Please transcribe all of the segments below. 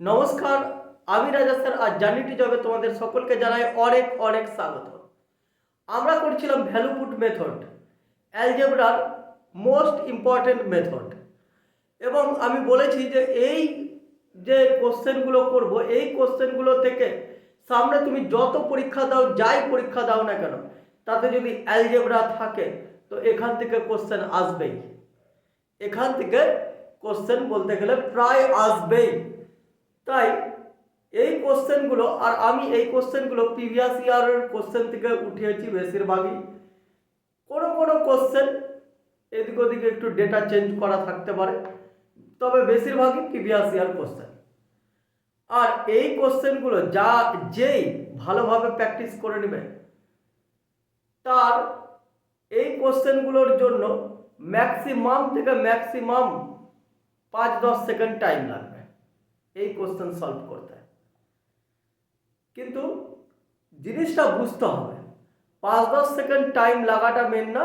নমস্কার, আমি রাজা স্যার আর জার্নিটি জবে তোমাদের সকলকে জানাই অনেক অনেক স্বাগত। আমরা করছিলাম ভ্যালু পুট মেথড, অ্যালজেব্রার মোস্ট ইম্পর্টেন্ট মেথড। এবং আমি বলেছি যে এই যে কোশ্চেনগুলো করব, এই কোশ্চেনগুলো থেকে সামনে তুমি যত পরীক্ষা দাও, যাই পরীক্ষা দাও না কেন, তাতে যদি অ্যালজেব্রা থাকে, তো এখান থেকে কোশ্চেন আসবেই। এখান থেকে কোশ্চেন বলতে গেলে প্রায় আসবেই। তাই এই কোশ্চেনগুলো আর আমি এই কোশ্চেনগুলো প্রিভিয়াস ইয়ারের কোশ্চেন থেকে উঠিয়েছি বেশিরভাগই। কোনো কোনো কোশ্চেন এদিক ওদিকে একটু ডেটা চেঞ্জ করা থাকতে পারে, তবে বেশিরভাগই প্রিভিয়াস ইয়ার কোশ্চেন আর এই কোশ্চেনগুলো যা যেই ভালোভাবে প্র্যাকটিস করে নেবে, তার এই কোশ্চেনগুলোর জন্য ম্যাক্সিমাম থেকে ম্যাক্সিমাম পাঁচ দশ সেকেন্ড টাইম লাগবে। এই কোশ্চেন সলভ করতে কিন্তু জিনিসটা বুঝতে হবে। পাঁচ দশ সেকেন্ড টাইম লাগাটা মেন না,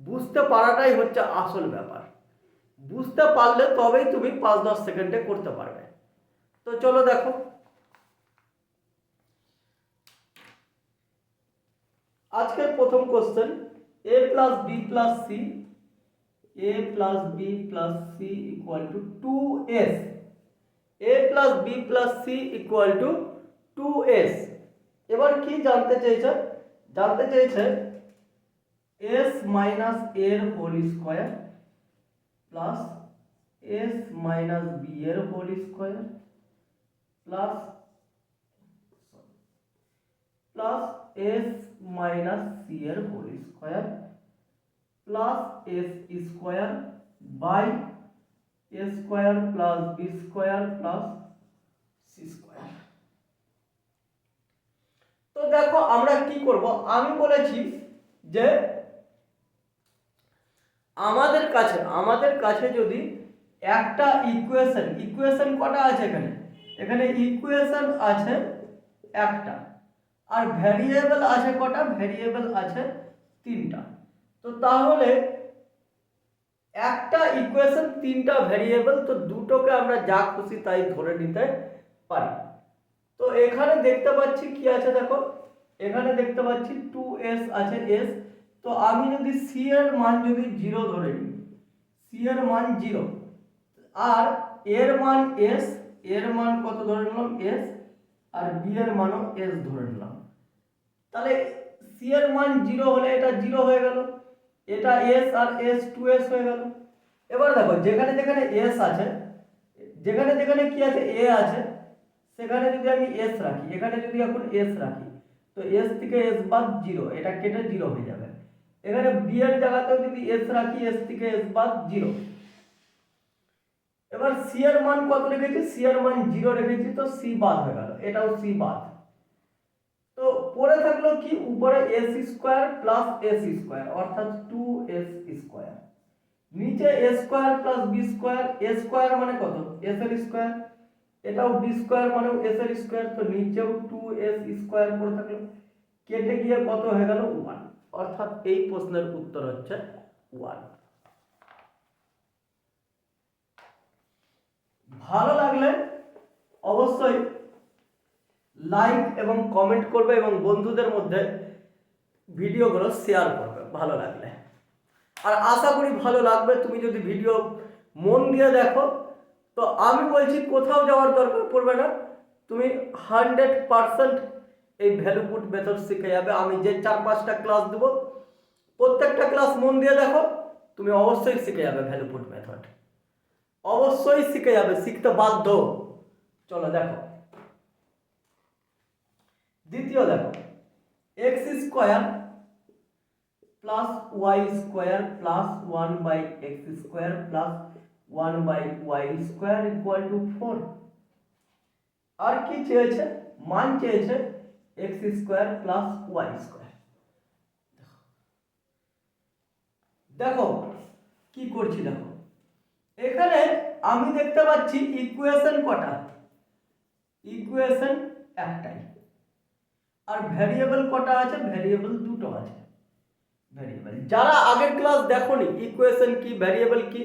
বুঝতে পারাটাই হচ্ছে আসল ব্যাপার। বুঝতে পারলে তবেই তুমি পাঁচ দশ সেকেন্ডে করতে পারবে। তো চলো দেখো। আজকের প্রথম question A plus B plus C A plus B plus C equal to two S A plus B plus C equal to two S এবার কি জানতে চেয়েছে জানতে চেয়েছে এস মাইনাস এর whole square plus S minus B এর whole square plus plus S minus C এর whole square plus S square by A square plus B square plus C square তো দেখো আমরা কি করব? আমি বলেছি যে আমাদের কাছে আমাদের কাছে যদি একটা ইকুয়েশন ইকুয়েশন কটা আছে এখানে? এখানে ইকুয়েশন আছে একটা। আর ভ্যারিয়েবল আছে কটা? ভ্যারিয়েবল আছে তিনটা। তো তাহলে একটা ইকুয়েশন তিনটা ভ্যারিয়েবল তো দুটোকে আমরা যা খুশি তাই ধরে নিতে পারি। তো এখানে দেখতে পাচ্ছি কি আছে দেখো? এখানে দেখতে পাচ্ছি টু এস আছে এস তো আমি যদি সি এর মান যদি জিরো ধরে নিই সি এর মান জিরো আর এর মান এস এর মান কত ধরে নিলাম? এস আর বি এর মানও এস ধরে নিলাম। তাহলে সি এর মান জিরো হলে এটা জিরো হয়ে গেল। এটা এস আর এস টু এস হয়ে গেল। এবার দেখো, যেখানে যেখানে এস আছে, যেখানে যেখানে কি আছে এ আছে, সেখানে যদি আমি এস রাখি, এখানে যদি এখন এস রাখি, তো এস থেকে এস বাদ জিরো এটা কেটে জিরো হয়ে যাবে। এখানে বি এর জায়গাতেও যদি এস রাখি এস থেকে এস বাদ জিরো এবার সি এর মান কত রেখেছি? সি এর মান জিরো রেখেছি, তো সি বাদ হয়ে গেল। এটাও সি বাদ। পরে থাকল কি? উপরে S square plus S square, অর্থাৎ টু এস স্কোয়ার। নিচে A square plus B square, A square মানে কত? এস এর স্কোয়ার। এটাও বি স্কোয়ার মানে এস এর স্কোয়ার, তো নিচেও টু এস স্কোয়ার পড়ে থাকল। কেটে গিয়ে কত হয়ে গেল? ওয়ান অর্থাৎ এই প্রশ্নের উত্তর হচ্ছে ওয়ান ভালো লাগলে অবশ্যই লাইক এবং কমেন্ট করবে এবং বন্ধুদের মধ্যে ভিডিওগুলো শেয়ার করবে, ভালো লাগলে। আর আশা করি ভালো লাগবে, তুমি যদি ভিডিও মন দিয়ে দেখো, তো আমি বলছি কোথাও যাওয়ার দরকার পড়বে না। তুমি হান্ড্রেড পারসেন্ট এই ভ্যালু পুট মেথড শিখে যাবে। আমি যে চার পাঁচটা ক্লাস দেবো, প্রত্যেকটা ক্লাস মন দিয়ে দেখো, তুমি অবশ্যই শিখে যাবে ভ্যালু পুট মেথড অবশ্যই শিখে যাবে, শিখতে বাধ্য। চলো দেখো। দ্বিতীয় দেখো X square plus Y square plus one by X square plus one by Y square equal to four আর কি চেয়েছে? মান চেয়েছে X square plus Y square দেখো কি করছি দেখো। এখানে আমি দেখতে পাচ্ছি ইকুয়েশন কটা? ইকুয়েশন একটাই। আর ভ্যারিয়েবল কটা আছে? ভ্যারিয়েবল দুটো আছে। ভ্যারিয়েবল যারা আগের ক্লাস দেখোনি ইকুয়েশন কি ভ্যারিয়েবল কি,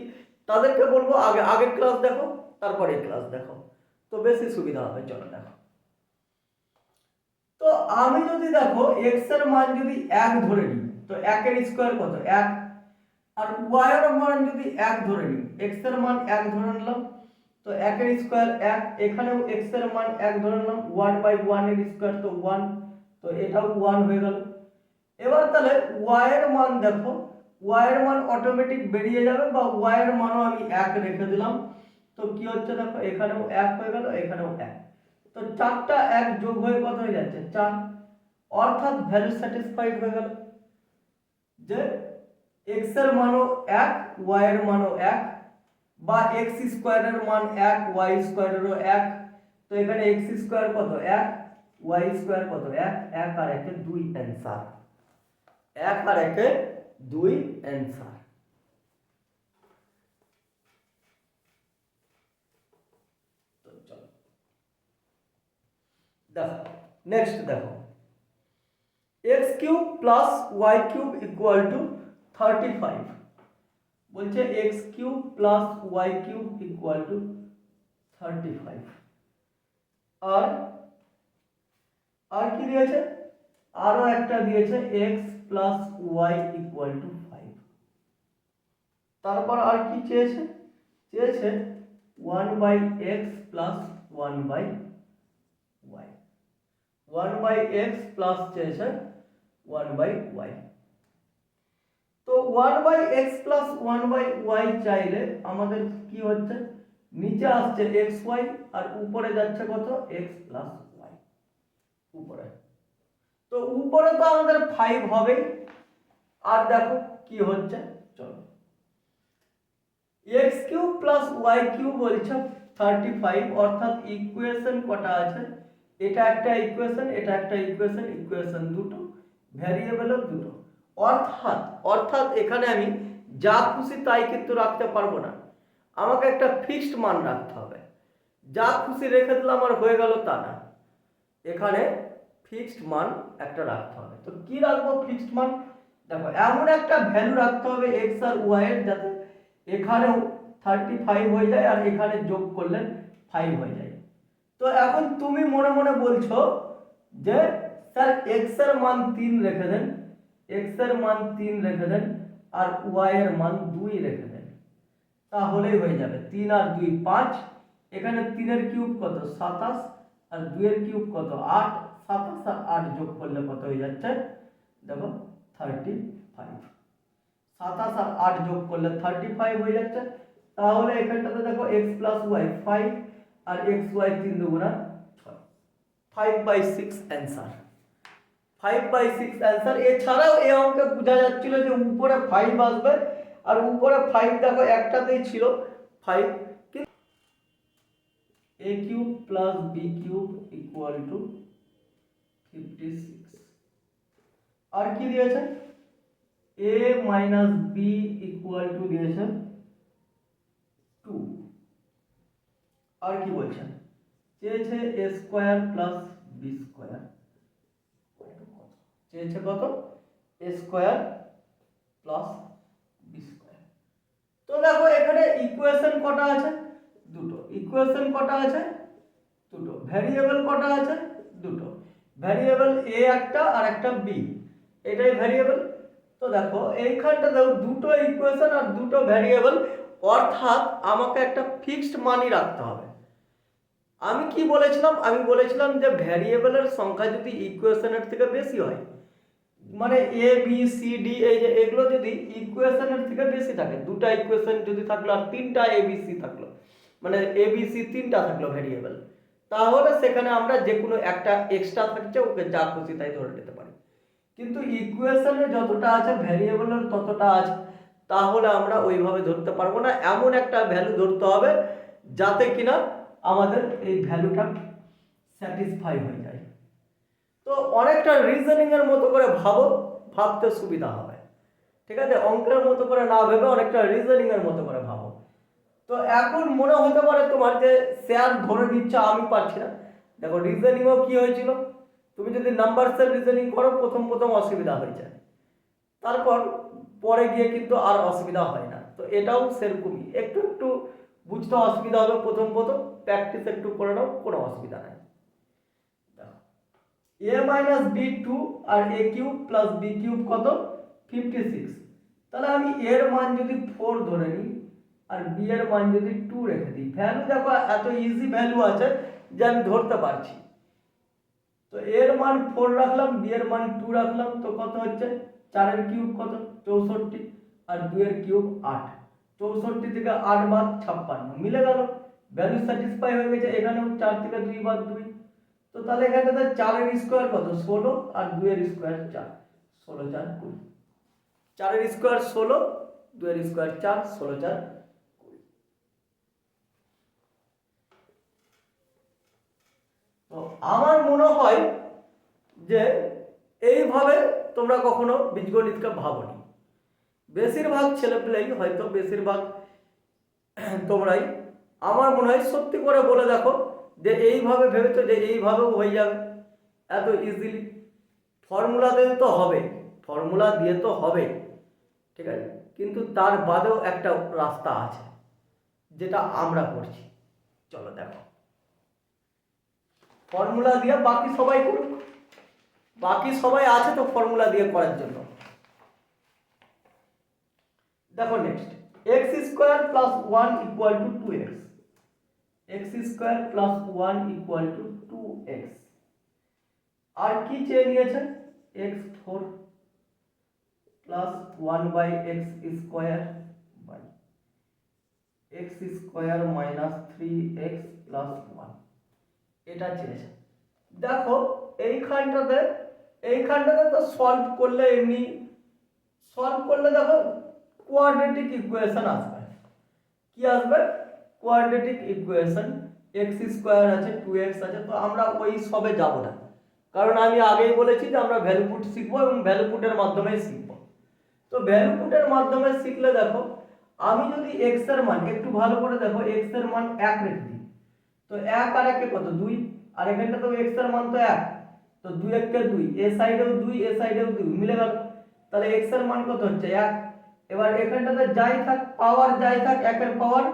তাদেরকে বলব আগে আগের ক্লাস দেখো তারপরে ক্লাস দেখো। তো বেশি সুবিধা হবে, চলো দেখো। তো আমি যদি দেখো এক্সের মান যদি এক ধরে নিই, তো একের স্কোয়ার কত? এক। আর ওয়াই এর মান যদি এক ধরে নিই এক্সের মান এক ধরে নিলাম, তো একের স্কোয়ার এক, এখানেও এক্সের মান এক ধরে নিলাম ওয়ান বাই ওয়ানের স্কোয়ার তো ওয়ান তো এটাও ওয়ান হয়ে গেল। এবার তাহলে ওয়াই এর মান দেখো। ওয়াই এর মান অটোমেটিক বেরিয়ে যাবে বা ওয়াই এর মানও আমি এক রেখে দিলাম। তো কি হচ্ছে দেখো, এখানেও এক হয়ে গেল, এখানেও এক। তো চারটা এক যোগ হয়ে কত হয়ে যাচ্ছে? চার। অর্থাৎ ভ্যালু স্যাটিসফাইড হয়ে গেল। যে এক্সের মানও এক ওয়াই এর মানও এক, বা এক্স স্কোয়ারের মান এক ওয়াই স্কোয়ারেরও এক। তো এখানে এক্স স্কোয়ার কত? এক। ওয়াই স্কোয়ার কত? এক এক আর একে দুই অ্যান্সার এক আর একে দুই অ্যান্সার দেখো নেক্সট দেখো। X cube plus Y cube equal to thirty five বলছে X cube plus Y cube equal to thirty five আর আর কি দিয়েছে? আরও একটা দিয়েছে X plus Y equal to five তারপর আর কি চেয়েছে? চেয়েছে one by X plus one by Y one by X plus চেয়েছে ওয়ান বাই ওয়াই তো one by X plus one by Y চাইলে আমাদের কি হচ্ছে? নিচে আসছে এক্স ওয়াই আর উপরে যাচ্ছে কত? এক্স প্লাস উপরে। তো উপরে তো আমাদের ফাইভ হবে আর দেখো কি হচ্ছে, চলো। X cube plus Y cube বলছে থার্টি ফাইভ অর্থাৎ ইকুয়েশন কটা আছে? এটা একটা ইকুয়েশন এটা একটা ইকুয়েশন ইকুয়েশন দুটো ভ্যারিয়েবলও দুটো। অর্থাৎ অর্থাৎ এখানে আমি যা খুশি তাই কিন্তু রাখতে পারব না। আমাকে একটা ফিক্সড মান রাখতে হবে। যা খুশি রেখে দিলাম আর হয়ে গেল তা না। এখানে ফিক্সড মান একটা রাখতে হবে। তো কি রাখব ফিক্সড মান? দেখো, এমন একটা ভ্যালু রাখতে হবে এক্স আর ওয়াই এর যাতে এখানেও থার্টি ফাইভ হয়ে যায় আর এখানে যোগ করলে ফাইভ হয়ে যায়। তো এখন তুমি মনে মনে বলছো যে স্যার এক্সের মান তিন রেখে দেন এক্সের মান তিন রেখে দেন আর ওয়াই এর মান দুই রেখে দেন। তাহলেই হয়ে যাবে তিন আর দুই পাঁচ। এখানে তিনের কিউব কত? সাতাশ। আর দুইয়ের কিউব কত? আট সাতাশ আর আট যোগ করলে কত হয়ে যাচ্ছে? দেখো থার্টি ফাইভ সাতাশ আর আট যোগ করলে থার্টি ফাইভ হয়ে যাচ্ছে। তাহলে এখানটাতে দেখো এক্স প্লাস ওয়াই ফাইভ আর এক্স ওয়াই তিন দুগুণা ছয়। Five by six answer five by six answer এছাড়াও এই অঙ্কে বোঝা যাচ্ছিল যে উপরে ফাইভ আসবে। আর উপরে ফাইভ দেখো একটাতেই ছিল। Five A cube plus B cube equal to fifty six আর কি দিয়েছে? A minus B equal to দিয়েছে টু আর কি বলছেন চেয়েছে A square plus B square চেয়েছে কত? A square plus B square তো দেখো, এখানে ইকুয়েশন কটা আছে? দুটো। ইকুয়েশন কটা আছে? দুটো। ভ্যারিয়েবল কটা আছে? দুটো। ভ্যারিয়েবল এ একটা, আর একটা বি এটাই ভ্যারিয়েবল তো দেখো, এইখানটা দেখো, দুটো ইকুয়েশন আর দুটো ভ্যারিয়েবল অর্থাৎ আমাকে একটা ফিক্সড মানই রাখতে হবে। আমি কি বলেছিলাম? আমি বলেছিলাম যে ভ্যারিয়েবলের সংখ্যা যদি ইকুয়েশনের থেকে বেশি হয় মানে এ বি সি ডি এই যে এগুলো যদি ইকুয়েশনের থেকে বেশি থাকে, দুটা ইকুয়েশন যদি থাকল আর তিনটা এ বি সি থাকল মানে এ বি সি তিনটা থাকল ভ্যারিয়েবল তাহলে সেখানে আমরা যে কোনো একটা এক্সট্রা থাকছে, ওকে যা খুশি তাই ধরে নিতে পারি। কিন্তু ইকুয়েশনে যতটা আছে ভ্যারিয়েবলের ততটা আছে, তাহলে আমরা ওইভাবে ধরতে পারব না। এমন একটা ভ্যালু ধরতে হবে, যাতে কিনা আমাদের এই ভ্যালুটা স্যাটিসফাই হয়ে যায়। তো অনেকটা রিজনিং এর মতো করে ভাবো, ভাবতে সুবিধা হবে। ঠিক আছে? অঙ্কের মতো করে না ভেবে অনেকটা রিজনিং এর মতো করে তো এখন মনে হতে পারে তোমার যে শেয়ার ধরে দিচ্ছে আমি পারছি না। দেখো রিজনিংও কি হয়েছিল? তুমি যদি নাম্বার নাম্বারসের রিজনিং করো, প্রথম প্রথম অসুবিধা হয়ে যায়। তারপর পরে গিয়ে কিন্তু আর অসুবিধা হয় না। তো এটাও সেরকমই। একটু একটু বুঝতে অসুবিধা হবে প্রথম প্রথম প্র্যাকটিস একটু করে নাও, কোনো অসুবিধা নাই। A minus B two R A cube plus B cube কত? ফিফটি সিক্স তাহলে আমি এর মান যদি ফোর ধরে নিই আর বি এর মান যদি টু রেখে দিই ভ্যালু দেখো এত ইজি ভ্যালু আছে যে আমি ধরতে পারছি। তো এর মান ফোর রাখলাম বি এর মান টু রাখলাম, তো কত হচ্ছে? চারের কিউব কত? চৌষট্টি। আর দুইয়ের কিউব আট। চৌষট্টি থেকে আট বাদ ছাপ্পান্ন। মিলে গেল। ভ্যালু স্যাটিসফাই হয়ে গেছে এখানেও চার থেকে দুই বাদ দুই। তো তাহলে এখানে চারের স্কোয়ার কত? ষোলো। আর দুইয়ের স্কোয়ার চার। ষোলো চার কুড়ি। চারের স্কোয়ার ষোলো দুইয়ের স্কোয়ার চার, ষোলো চার কুড়ি তো আমার মনে হয় যে এইভাবে তোমরা কখনো বীজগণিতকে ভাবনি। বেশিরভাগ ছেলেপেলেই হয়তো বেশিরভাগ তোমরাই, আমার মনে হয় সত্যি করে বলে দেখো যে এইভাবে ভেবেছো যে এইভাবেও হয়ে যাবে। এত ইজিলি ফর্মুলা দিয়ে তো হবে ফর্মুলা দিয়ে তো হবে, ঠিক আছে? কিন্তু তার বাদেও একটা রাস্তা আছে, যেটা আমরা করছি। চলো দেখো। ফর্মুলা দিয়ে বাকি সবাই করুক। বাকি সবাই আছে তো ফর্মুলা দিয়ে করার জন্য। দেখো next X square plus one equal to two X X square plus one equal to two X আর কি চেয়ে নিয়েছে? X four plus one by X square by X square minus three X plus one এটা চেয়েছে। দেখো, এইখানটাতে এইখানটাতে তো solve করলে এমনি সলভ করলে দেখো কোয়াড্রেটিক ইকুয়েশন আসবে। কি আসবে? কোয়াড্রেটিক ইকুয়েশন এক্স স্কোয়ার আছে টু এক্স আছে, তো আমরা ওই সবে যাব না। কারণ আমি আগেই বলেছি যে আমরা ভ্যালু পুট শিখব এবং ভ্যালু পুটের মাধ্যমেই শিখব। তো ভ্যালু পুটের মাধ্যমে শিখলে দেখো, আমি যদি এক্সের মান, একটু ভালো করে দেখো এক্সের মান এক রেখে দিই। তো এক আর একে কত? দুই। আর এখানটা তো এক্সের মান তো এক। তো দুই একে দুই। এ সাইডেও দুই, এ সাইডেও দুই। মিলে গেল। তাহলে এক্সের মান কত হচ্ছে? এক। এবার এখানটাতে যাই থাক পাওয়ার যাই থাক, একের পাওয়ার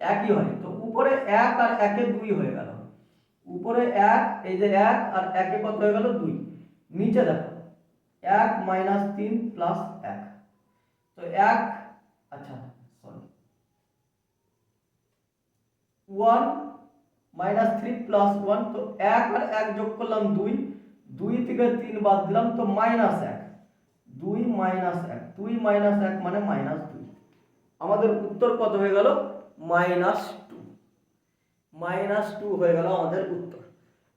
একই হয়। তো উপরে এক আর একে দুই হয়ে গেল। উপরে এক, এই যে এক, আর একে কত হয়ে গেল? দুই। নিচে দেখো। এক মাইনাস তিন প্লাস এক। তো এক আচ্ছা sorry one minus three plus one, তো এক আর এক যোগ করলাম দুই দুই থেকে তিন বাদ দিলাম, তো মাইনাস এক। দুই মাইনাস এক, দুই মাইনাস এক মানে মাইনাস দুই। আমাদের উত্তর কত হয়ে গেল? Minus two. মাইনাস টু হয়ে গেল আমাদের উত্তর।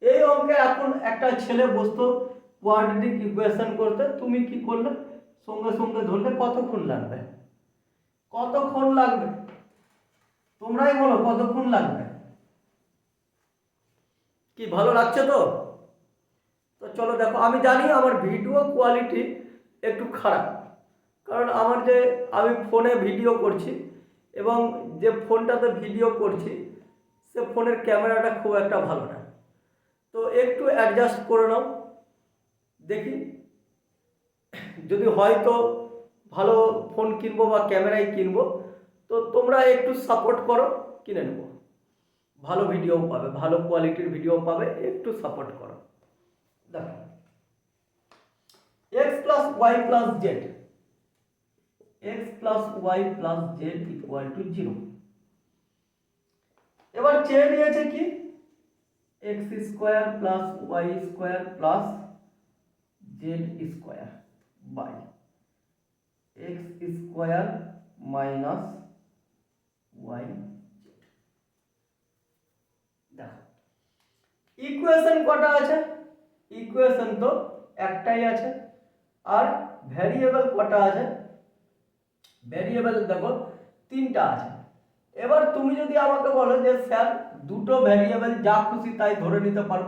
এই অঙ্কে এখন একটা ছেলে বসতো কোয়াড্রেটিক ইকুয়েশন করতে, তুমি কি করলে? সঙ্গে সঙ্গে ধরলে কতক্ষণ লাগবে? কতক্ষণ লাগবে? তোমরাই বলো কতক্ষণ লাগবে? কি ভালো লাগছে তো? তো চলো দেখো, আমি জানি আমার ভিডিও কোয়ালিটি একটু খারাপ। কারণ আমার যে, আমি ফোনে ভিডিও করছি এবং যে ফোনটাতে ভিডিও করছি, সে ফোনের ক্যামেরাটা খুব একটা ভালো না। তো একটু অ্যাডজাস্ট করে নাও, দেখি। যদি হয়তো ভালো ফোন কিনবো বা ক্যামেরাই কিনবো, তো তোমরা একটু সাপোর্ট করো, কিনে নেব। ভালো ভিডিও পাবে, ভালো কোয়ালিটির ভিডিও পাবে, একটু সাপোর্ট করো। দেখো। X plus Y plus Z X plus Y plus Z equal to zero এবার চেয়ে নিয়েছে কি? X square plus Y square plus Z square by X square minus Y Z দেখো ইকুয়েশন কটা আছে? ইকুয়েশন তো একটাই আছে। আর ভ্যারিয়েবল কটা আছে? ভ্যারিয়েবল দেখো, তিনটা আছে। এবার তুমি যদি আমাকে বলো যে, স্যার, দুটো ভ্যারিয়েবল যা খুশি তাই ধরে নিতে পারব।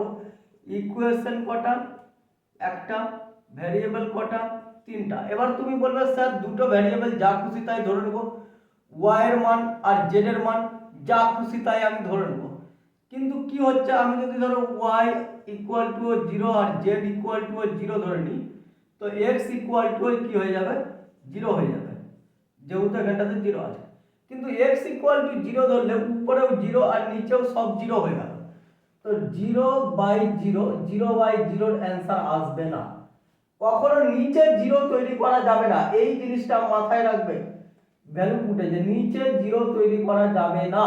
ইকুয়েশন কটা? একটা। ভ্যারিয়েবল কটা? তিনটা। এবার তুমি বলবে, স্যার, দুটো ভ্যারিয়েবল যা খুশি তাই ধরে নেব। ওয়াই এর মান আর জেড এর মান যা খুশি তাই আমি ধরে নেব। কিন্তু কি হচ্ছে? আমি যদি ধরো ওয়াই ইকুয়াল টু জিরো আর জেড ইকুয়াল টু জিরো ধরে নিই, তো এক্স ইকুয়াল টু কি হয়ে যাবে? জিরো হয়ে যাবে। যেহেতু এখানটাতে জিরো আছে। কিন্তু এক্স ইকুয়াল টু জিরো ধরলে উপরেও জিরো আর নিচেও সব জিরো হয়ে গেল। তো zero by zero zero by জিরোর অ্যান্সার আসবে না। কখনো নিচে জিরো তৈরি করা যাবে না। এই জিনিসটা মাথায় রাখবে। ভ্যালু পুটে যে নিচে জিরো তৈরি করা যাবে না।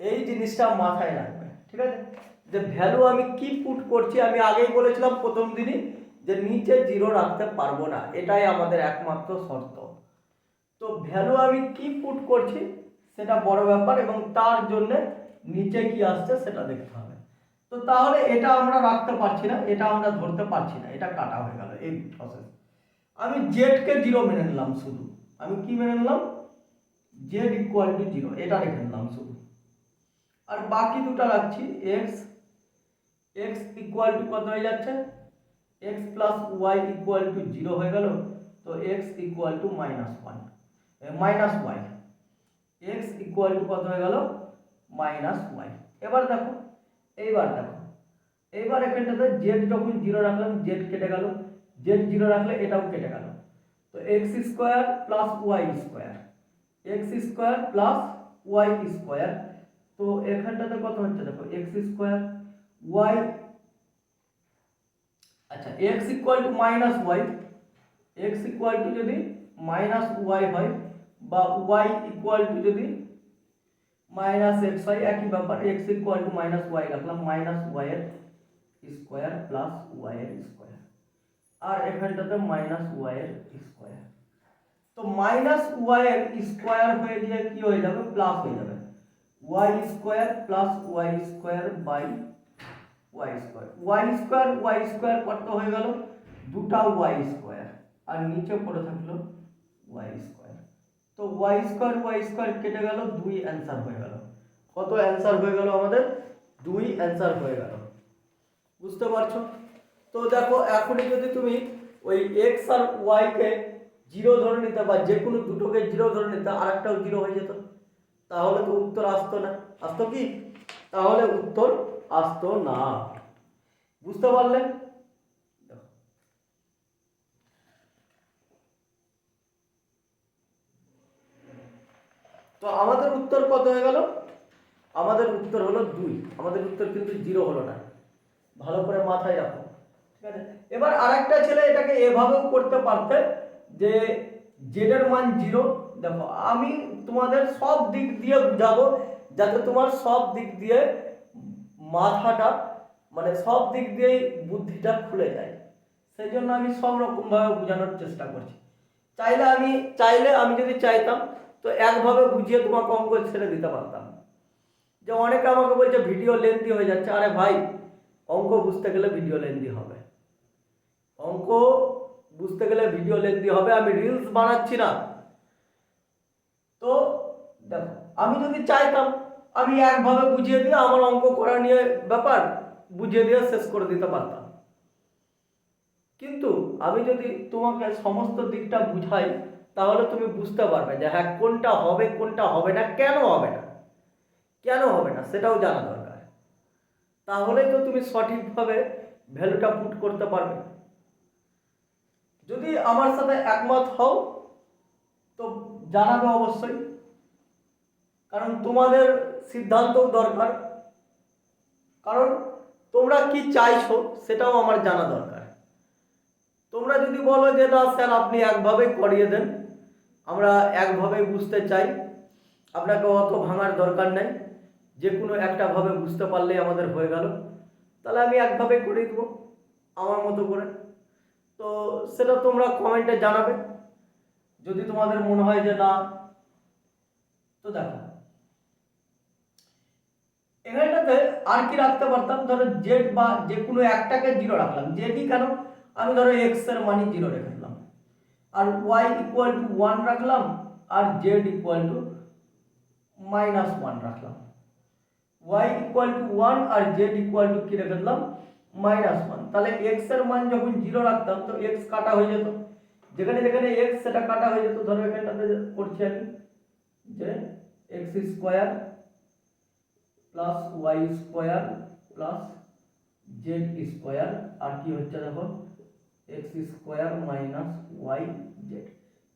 এই জিনিসটা মাথায় রাখবে, ঠিক আছে? যে ভ্যালু আমি কি পুট করছি, আমি আগেই বলেছিলাম প্রথম দিনই যে নিচে জিরো রাখতে পারব না, এটাই আমাদের একমাত্র শর্ত। তো ভ্যালু আমি কি পুট করছি, সেটা বড় ব্যাপার এবং তার জন্য নিচে কি আসছে সেটা দেখতে হবে। তো তাহলে এটা আমরা রাখতে পারছি না, এটা আমরা ধরতে পারছি না, এটা কাটা হয়ে গেল এই প্রসেস আমি জেডকে জিরো মেনে নিলাম শুধু। আমি কি মেনে নিলাম? জেড ইকুয়াল টু জিরো এটা রেখে নিলাম শুধু। আর বাকি দুটো রাখছি এক্স এক্স ইকুয়াল টু কত হয়ে যাচ্ছে? X plus Y equal to zero হয়ে গেল, তো X equal to minus one minus Y X equal to কত হয়ে গেল? মাইনাস ওয়াই এবার দেখো, এইবার দেখো, এইবার এখানটাতে জেড যখন জিরো রাখলাম জেড কেটে গেল জেড জিরো রাখলে এটাও কেটে গেল, তো X square plus Y square X square plus Y square তো এখানটাতে কত হচ্ছে? দেখো এক্স স্কোয়ার ওয়াই আচ্ছা X equal to minus Y X equal to যদি মাইনাস ওয়াই হয় বা ওয়াই ইকুয়াল টু যদি মাইনাস এক্স হয়, একই ব্যাপার X equal to minus Y রাখলাম মাইনাস ওয়াই এর স্কোয়ার প্লাস ওয়াই এর স্কোয়ার আর এখানটাতে মাইনাস ওয়াই এর স্কোয়ার তো মাইনাস ওয়াই এর স্কোয়ার হয়ে গিয়ে কি হয়ে যাবে? প্লাস হয়ে যাবে। Y square plus Y square by Y square Y square Y square কত হয়ে গেল? দুটা ওয়াই স্কোয়ার আর নিচে পড়ে থাকল ওয়াই স্কোয়ার তো ওয়াই স্কোয়ার ওয়াই স্কোয়ার কেটে গেল, দুই অ্যান্সার হয়ে গেল। কত অ্যান্সার হয়ে গেল আমাদের? দুই অ্যান্সার হয়ে গেল। বুঝতে পারছ? তো দেখো, এখনই যদি তুমি ওই এক্স আর ওয়াইকে জিরো ধরে নিতে বা যে কোনো দুটোকে জিরো ধরে নিতে আর একটাও জিরো হয়ে যেত। তাহলে তো উত্তর আসতো না। আসতো কি? তাহলে উত্তর আসতো না। বুঝতে পারলে তো আমাদের উত্তর কত হয়ে গেল? আমাদের উত্তর হলো দুই। আমাদের উত্তর কিন্তু জিরো হলো না। ভালো করে মাথায় রাখো। ঠিক আছে? এবার আরেকটা ছেলে এটাকে এভাবেও করতে পারতে যে জেডের মান জিরো। দেখো, আমি তোমাদের সব দিক দিয়ে বুঝাবো, যাতে তোমার সব দিক দিয়ে মাথাটা মানে সব দিক দিয়েই বুদ্ধিটা খুলে যায়। সেই জন্য আমি সব রকমভাবে বোঝানোর চেষ্টা করছি। চাইলে আমি চাইলে আমি যদি চাইতাম, তো একভাবে বুঝিয়ে তোমাকে অঙ্ক ছেড়ে দিতে পারতাম। যে অনেকে আমাকে বলছে, ভিডিও লেন্দি হয়ে যাচ্ছে। আরে ভাই, অঙ্ক বুঝতে গেলে ভিডিও লেন্দি হবে। অঙ্ক বুঝতে গেলে ভিডিও লেন্দি হবে। আমি রিলস বানাচ্ছি না। তো দেখো, আমি যদি চাইতাম, আমি একভাবে বুঝিয়ে দিয়ে আমার অঙ্ক করা নিয়ে ব্যাপার বুঝিয়ে দিয়ে শেষ করে দিতে পারতাম। কিন্তু আমি যদি তোমাকে সমস্ত দিকটা বুঝাই, তাহলে তুমি বুঝতে পারবে যে হ্যাঁ কোনটা হবে কোনটা হবে না, কেন হবে না? কেন হবে না? সেটাও জানা দরকার। তাহলেই তো তুমি সঠিকভাবে ভ্যালুটা পুট করতে পারবে। যদি আমার সাথে একমত হও, তো জানাবে অবশ্যই। কারণ তোমাদের সিদ্ধান্তও দরকার। কারণ তোমরা কি চাইছো সেটাও আমার জানা দরকার। তোমরা যদি বলো যে, না স্যার, আপনি একভাবেই করিয়ে দেন, আমরা একভাবেই বুঝতে চাই। আপনাকে অত ভাঙার দরকার নেই। যে কোনো একটা ভাবে বুঝতে পারলেই আমাদের হয়ে গেল। তাহলে আমি একভাবে করে দেবো, আমার মতো করে। তো সেটা তোমরা কমেন্টে জানাবে। যদি তোমাদের মনে হয় যে না, তো দেখো। এখানটাতে আর কি রাখতে পারতাম? ধরো জেড বা যে কোনো একটাকে জিরো রাখলাম। জেডই কেন? আমি ধরো এক্সের মানি জিরো রেখে দিলাম। আর ওয়াই ইকুয়াল টু ওয়ান রাখলাম, আর Z equal to minus one রাখলাম। ওয়াই ইকুয়াল টু ওয়ান আর জেড ইকুয়াল টু কি রেখে দিলাম? মাইনাস ওয়ান তাহলে এক্সের মান যখন জিরো রাখতাম, তো এক্স কাটা হয়ে যেত। যেখানে যেখানে এক্স সেটা কাটা হয়ে যেত, ধরো এখানটাতে করছি আমি, যে X square plus Y square plus Z square আর কি হচ্ছে দেখো? X square minus Y Z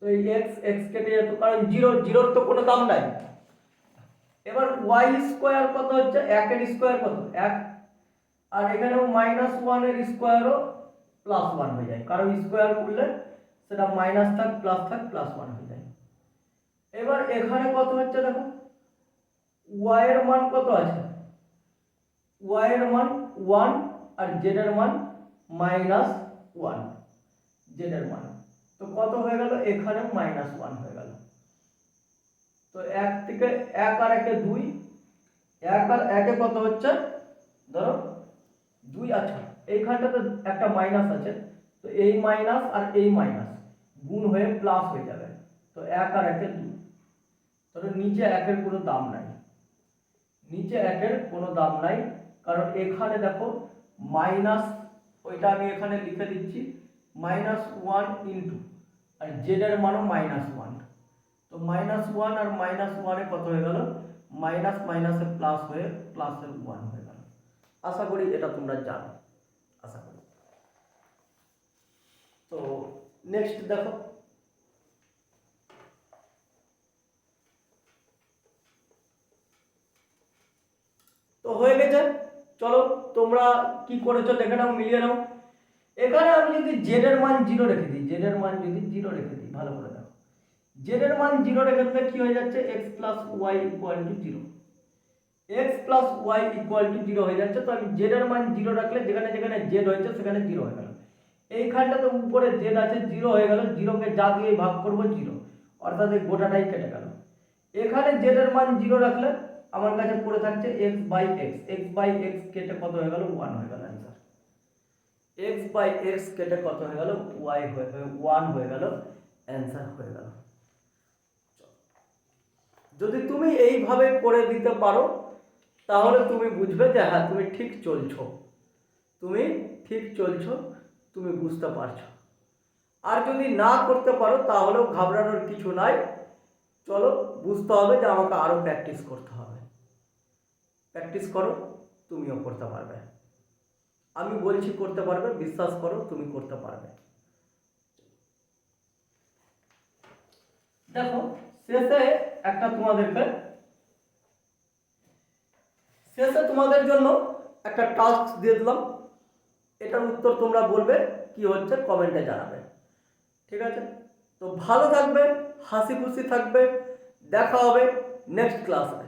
তো এই এক্স এক্স কেটে যেত, কারণ জিরো জিরোর তো কোনো দাম নাই। এবার ওয়াই স্কোয়ার কত হচ্ছে? একের স্কোয়ার কত? এক। আর এখানেও মাইনাস ওয়ানের স্কোয়ারও প্লাস ওয়ান হয়ে যায়। কারণ স্কোয়ার করলে সেটা মাইনাস থাক প্লাস থাক প্লাস ওয়ান হয়ে যায়। এবার এখানে কত হচ্ছে দেখো? ওয়াই এর মান কত আছে? ওয়াই এর মান ওয়ান আর জেড এর মান মাইনাস ওয়ান জেড এর মান। তো কত হয়ে গেল? এখানে মাইনাস ওয়ান হয়ে গেল। তো এক থেকে এক আর একে দুই, এক আর একে কত হচ্ছে? ধরো, দুই আচ্ছা এইখানটাতে একটা মাইনাস আছে। তো এই মাইনাস আর এই মাইনাস গুণ হয়ে প্লাস হয়ে যাবে। তো এক আর একে দুই। ধরো নিচে একের কোনো দাম নাই। নিচে একের কোনো দাম নাই। কারণ এখানে দেখো মাইনাস ওইটা আমি এখানে লিখে দিচ্ছি মাইনাস ওয়ান ইন্টু আর জেডের মানও মাইনাস ওয়ান তো মাইনাস ওয়ান আর মাইনাস ওয়ানে কত হয়ে গেল? মাইনাস মাইনাসে প্লাস হয়ে প্লাসের ওয়ান হয়ে গেল। আশা করি এটা তোমরা জানো আশা করি তো নেক্সট দেখো। তো হয়ে গেছে। চলো, তোমরা কি করেছ দেখে নাও, মিলিয়ে নাও। এখানে আমি যদি জেড এর মান জিরো রেখে দিই জেড এর মান যদি জিরো রেখে দিই, ভালো করে দেখো। জেড এর মান জিরো রেখে দিলে কি হয়ে যাচ্ছে? X plus Y equal to zero X plus Y equal to zero হয়ে যাচ্ছে, তো আমি জেড এর মান জিরো রাখলে যেখানে যেখানে জেড হয়েছে, সেখানে জিরো হয়ে গেল। এইখানটাতে উপরে জেড আছে জিরো হয়ে গেল জিরোকে যা দিয়ে ভাগ করব জিরো অর্থাৎ এই গোটাটাই কেটে গেল। এখানে জেড এর মান জিরো রাখলে আমার কাছে পড়ে থাকছে X by X X by X কেটে কত হয়ে গেল? ওয়ান হয়ে গেল অ্যান্সার এক্স বাই এক্স কেটে কত হয়ে গেল? ওয়াই হয়ে ওয়ান হয়ে গেল অ্যান্সার হয়ে গেল। যদি তুমি এইভাবে করে দিতে পারো, তাহলে তুমি বুঝবে যে হ্যাঁ তুমি ঠিক চলছো। তুমি ঠিক চলছো। তুমি বুঝতে পারছ। আর যদি না করতে পারো, তাহলেও ঘাবড়ানোর কিছু নাই। চলো, বুঝতে হবে যে আমাকে আরও প্র্যাকটিস করতে হবে। প্র্যাকটিস করো, তুমিও করতে পারবে। আমি বলছি করতে পারবে, বিশ্বাস করো, তুমি করতে পারবে। দেখো, শেষে একটা তোমাদেরকে, শেষে তোমাদের জন্য একটা টাস্ক দিয়ে দিলাম। এটার উত্তর তোমরা বলবে, কি হচ্ছে? কমেন্টে জানাবে। ঠিক আছে? তো ভালো থাকবে, হাসি খুশি থাকবে। দেখা হবে নেক্সট ক্লাসে